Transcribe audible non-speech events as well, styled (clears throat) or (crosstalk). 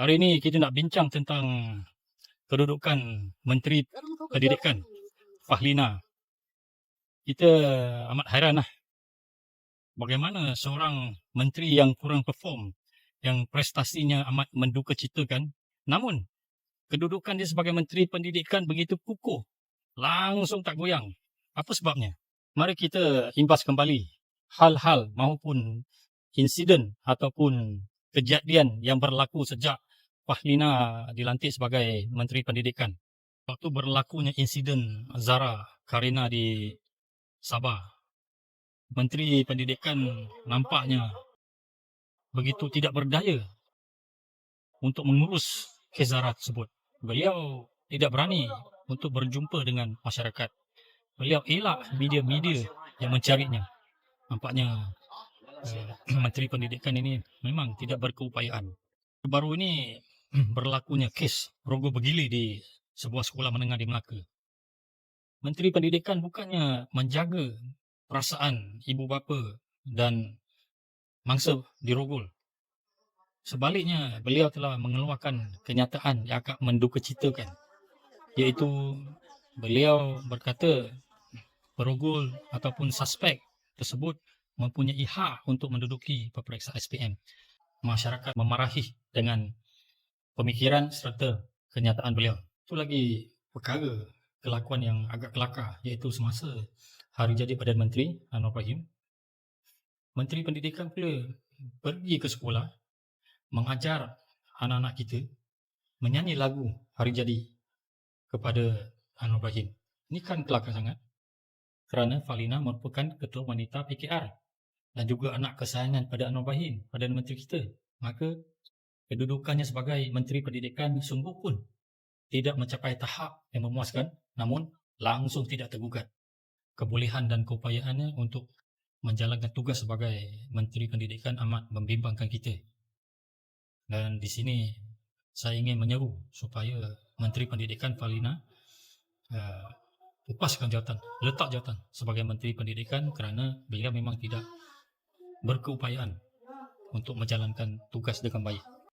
Hari ini kita nak bincang tentang kedudukan Menteri Pendidikan Fahlina. Kita amat hairan lah. Bagaimana seorang menteri yang kurang perform, yang prestasinya amat menduka citakan, namun kedudukan dia sebagai Menteri Pendidikan begitu kukuh, langsung tak goyang. Apa sebabnya? Mari kita imbas kembali hal-hal maupun insiden ataupun kejadian yang berlaku sejak Fahlina dilantik sebagai Menteri Pendidikan. Waktu berlakunya insiden Zara Karina di Sabah, Menteri Pendidikan nampaknya begitu tidak berdaya untuk mengurus kes Zara tersebut. Beliau tidak berani untuk berjumpa dengan masyarakat. Beliau elak media-media yang mencarinya. Nampaknya eh, (clears throat) Menteri Pendidikan ini memang tidak berkeupayaan. Baru ini berlakunya kes rogo begili di sebuah sekolah menengah di Melaka. Menteri Pendidikan bukannya menjaga perasaan ibu bapa dan mangsa di Rogol. Sebaliknya, beliau telah mengeluarkan kenyataan yang agak mendukacitakan. Iaitu beliau berkata perogol ataupun suspek tersebut mempunyai hak untuk menduduki peperiksaan SPM. Masyarakat memarahi dengan pemikiran serta kenyataan beliau. Itu lagi perkara kelakuan yang agak kelakar iaitu semasa hari jadi Perdana Menteri Anwar Ibrahim. Menteri Pendidikan pula pergi ke sekolah mengajar anak-anak kita menyanyi lagu hari jadi kepada Anwar Ibrahim. Ini kan kelakar sangat kerana Falina merupakan ketua wanita PKR dan juga anak kesayangan pada Anwar Ibrahim, Perdana Menteri kita. Maka kedudukannya sebagai Menteri Pendidikan sungguh pun tidak mencapai tahap yang memuaskan namun langsung tidak tergugat. Kebolehan dan keupayaannya untuk menjalankan tugas sebagai Menteri Pendidikan amat membimbangkan kita. Dan di sini saya ingin menyeru supaya Menteri Pendidikan Falina uh, lepaskan jawatan, letak jawatan sebagai Menteri Pendidikan kerana beliau memang tidak berkeupayaan untuk menjalankan tugas dengan baik.